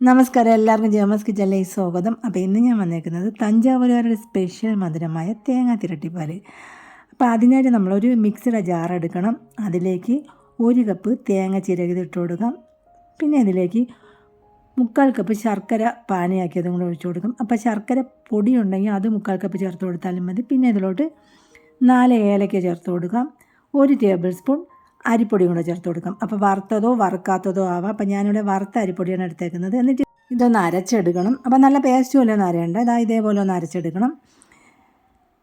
നമസ്കാരം. എല്ലാവർക്കും ജോമസ് കിച്ചല്ലേ സ്വാഗതം. അപ്പോൾ ഇന്ന് ഞാൻ വന്നേക്കുന്നത് തഞ്ചാവൂരുകാരുടെ സ്പെഷ്യൽ മധുരമായ തേങ്ങ തിരട്ടിപ്പാൽ. അപ്പോൾ അതിനായിട്ട് നമ്മളൊരു മിക്സിയുടെ ജാർ എടുക്കണം. അതിലേക്ക് ഒരു കപ്പ് തേങ്ങ ചിരകിത് ഇട്ട് കൊടുക്കാം. പിന്നെ അതിലേക്ക് മുക്കാൽ കപ്പ് ശർക്കര പാനിയാക്കിയതും കൂടെ ഒഴിച്ചു കൊടുക്കും. അപ്പോൾ ശർക്കര പൊടി ഉണ്ടെങ്കിൽ അത് മുക്കാൽ കപ്പ് ചേർത്ത് കൊടുത്താലും മതി. പിന്നെ ഇതിലോട്ട് നാല് ഏലക്ക ചേർത്ത് കൊടുക്കാം. ഒരു ടേബിൾ സ്പൂൺ അരിപ്പൊടി കൂടെ ചേർത്ത് കൊടുക്കാം. അപ്പോൾ വറുത്തതോ വറുക്കാത്തതോ ആവാം. അപ്പോൾ ഞാനിവിടെ വറുത്ത അരിപ്പൊടിയാണ് എടുത്തേക്കുന്നത്. എന്നിട്ട് ഇതൊന്ന് അരച്ചെടുക്കണം. അപ്പോൾ നല്ല പേസ്റ്റ് പോലെ ഒന്ന് അരയേണ്ട. ഇതാ ഇതേപോലെ ഒന്ന് അരച്ചെടുക്കണം.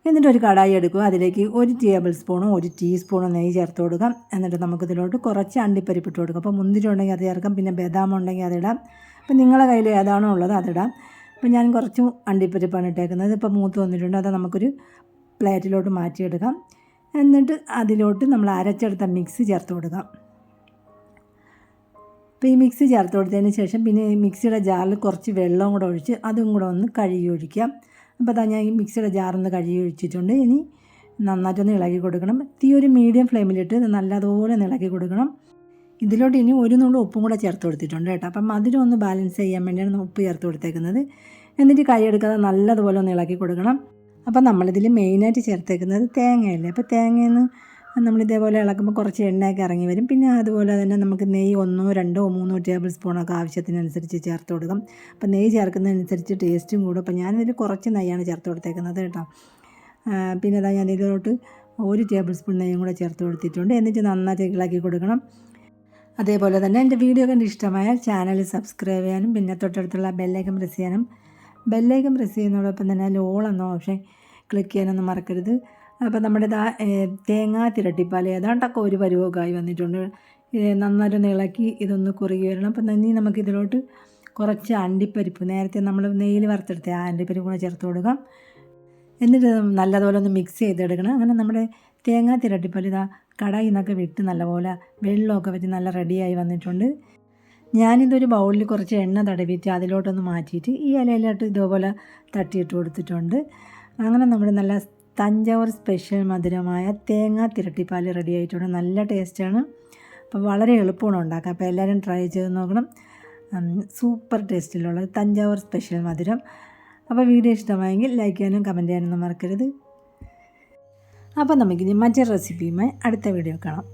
എന്നിട്ട് ഒരു കടായി എടുക്കുക. അതിലേക്ക് ഒരു ടേബിൾ സ്പൂണും ഒരു ടീസ്പൂണും നെയ്യ് ചേർത്ത് കൊടുക്കാം. എന്നിട്ട് നമുക്കിതിലോട്ട് കുറച്ച് അണ്ടിപ്പരിപ്പ് ഇട്ട് കൊടുക്കാം. അപ്പോൾ മുന്തിരി ഉണ്ടെങ്കിൽ അത് ചേർക്കാം. പിന്നെ ബദാം ഉണ്ടെങ്കിൽ അതിടാം അപ്പോൾ നിങ്ങളെ കയ്യിൽ ഏതാണോ ഉള്ളത് അതിടാം അപ്പോൾ ഞാൻ കുറച്ച് അണ്ടിപ്പരിപ്പാണ് ഇട്ടേക്കുന്നത്. ഇപ്പോൾ മൂത്ത് വന്നിട്ടുണ്ട്. അത് നമുക്കൊരു പ്ലേറ്റിലോട്ട് മാറ്റിയെടുക്കാം. എന്നിട്ട് അതിലോട്ട് നമ്മൾ അരച്ചെടുത്ത മിക്സ് ചേർത്ത് കൊടുക്കാം. അപ്പോൾ ഈ മിക്സ് ചേർത്ത് കൊടുത്തതിന് ശേഷം പിന്നെ മിക്സിയുടെ ജാറിൽ കുറച്ച് വെള്ളവും കൂടെ ഒഴിച്ച് അതും കൂടെ ഒന്ന് കഴുകി ഒഴിക്കാം അപ്പോൾ അതാ ഞാൻ ഈ മിക്സിയുടെ ജാറൊന്ന് കഴുകി ഒഴിച്ചിട്ടുണ്ട് ഇനി നന്നായിട്ടൊന്ന് ഇളക്കി കൊടുക്കണം. തീ ഒരു മീഡിയം ഫ്ലെയിമിലിട്ട് നല്ലതുപോലെ ഒന്ന് ഇളക്കി കൊടുക്കണം. ഇതിലോട്ട് ഇനി ഒരു നുള്ളു ഉപ്പും കൂടെ ചേർത്ത് കൊടുത്തിട്ടുണ്ട് കേട്ടോ. അപ്പം മധുരം ഒന്ന് ബാലൻസ് ചെയ്യാൻ വേണ്ടിയാണ് ഉപ്പ് ചേർത്ത് കൊടുത്തേക്കുന്നത്. എന്നിട്ട് കൈ എടുക്കാതെ നല്ലതുപോലെ ഒന്ന് ഇളക്കി കൊടുക്കണം. അപ്പോൾ നമ്മളിതിൽ മെയിനായിട്ട് ചേർത്തേക്കുന്നത് തേങ്ങയല്ലേ? അപ്പോൾ തേങ്ങയിൽ നിന്ന് നമ്മൾ ഇതേപോലെ ഇളക്കുമ്പോൾ കുറച്ച് എണ്ണയൊക്കെ ഇറങ്ങി വരും. പിന്നെ അതുപോലെ തന്നെ നമുക്ക് നെയ്യ് ഒന്നോ രണ്ടോ മൂന്നോ ടേബിൾ സ്പൂണൊക്കെ ആവശ്യത്തിനനുസരിച്ച് ചേർത്ത് കൊടുക്കും. അപ്പോൾ നെയ്യ് ചേർക്കുന്നതനുസരിച്ച് ടേസ്റ്റും കൂടും. അപ്പോൾ ഞാനിതിൽ കുറച്ച് നെയ്യാണ് ചേർത്ത് കൊടുത്തേക്കുന്നത് കേട്ടോ. പിന്നെ അതാ ഞാൻ ഇതിലോട്ട് ഒരു ടേബിൾ സ്പൂൺ നെയ്യും കൂടെ ചേർത്ത് കൊടുത്തിട്ടുണ്ട്. എന്നിട്ട് നന്നായിട്ട് ഇളക്കി കൊടുക്കണം. അതേപോലെ തന്നെ എന്റെ വീഡിയോ കണ്ട് ഇഷ്ടമായാൽ ചാനൽ സബ്സ്ക്രൈബ് ചെയ്യാനും പിന്നെ തൊട്ടടുത്തുള്ള ബെല്ലൈക്കൻ പ്രസ് ചെയ്യാനും ബെല്ലൈക്കൻ പ്രസ് ചെയ്യുന്നതോടൊപ്പം തന്നെ ലോൾ എന്ന ഓപ്ഷൻ ക്ലിക്ക് ചെയ്യാനൊന്നും മറക്കരുത്. അപ്പോൾ നമ്മുടെ ദാ തേങ്ങാ തിരട്ടിപ്പാൽ ഏതാണ്ടൊക്കെ ഒരു പരുവമൊക്കെ വന്നിട്ടുണ്ട്. നന്നായിട്ടൊന്ന് ഇളക്കി ഇതൊന്ന് കുറുകി വരണം. അപ്പം നന്ദി നമുക്ക് ഇതിലോട്ട് കുറച്ച് അണ്ടിപ്പരിപ്പ് നേരത്തെ നമ്മൾ നെയ്യിൽ വറുത്തെടുത്ത ആ അണ്ടിപ്പരിപ്പ് കൂടെ ചേർത്ത് കൊടുക്കാം. എന്നിട്ട് നല്ലതുപോലെ ഒന്ന് മിക്സ് ചെയ്തെടുക്കണം. അങ്ങനെ നമ്മുടെ തേങ്ങാ തിരട്ടിപ്പാൽ ഇതാ കടായിൽ നിന്നൊക്കെ വിട്ട് നല്ലപോലെ വെള്ളമൊക്കെ വെച്ച് നല്ല റെഡിയായി വന്നിട്ടുണ്ട്. ഞാനിതൊരു ബൗളിൽ കുറച്ച് എണ്ണ തടവിയിട്ട് അതിലോട്ടൊന്ന് മാറ്റിയിട്ട് ഈ ഇലയിലോട്ട് ഇതുപോലെ തട്ടിയിട്ട് കൊടുത്തിട്ടുണ്ട്. അങ്ങനെ നമ്മൾ നല്ല തഞ്ചാവൂർ സ്പെഷ്യൽ മധുരമായ തേങ്ങ തിരട്ടിപ്പാൽ റെഡി ആയിട്ടുണ്ട്. നല്ല ടേസ്റ്റാണ് അപ്പോൾ വളരെ എളുപ്പമാണ് ഉണ്ടാക്കുക അപ്പോൾ എല്ലാവരും ട്രൈ ചെയ്ത് നോക്കണം. സൂപ്പർ ടേസ്റ്റിലുള്ള തഞ്ചാവൂർ സ്പെഷ്യൽ മധുരം. അപ്പോൾ വീഡിയോ ഇഷ്ടമായെങ്കിൽ ലൈക്ക് ചെയ്യാനും കമന്റ് ചെയ്യാനൊന്നും മറക്കരുത്. അപ്പോൾ നമുക്കിനി മറ്റൊരു റെസിപ്പിയുമായി അടുത്ത വീഡിയോ കാണാം.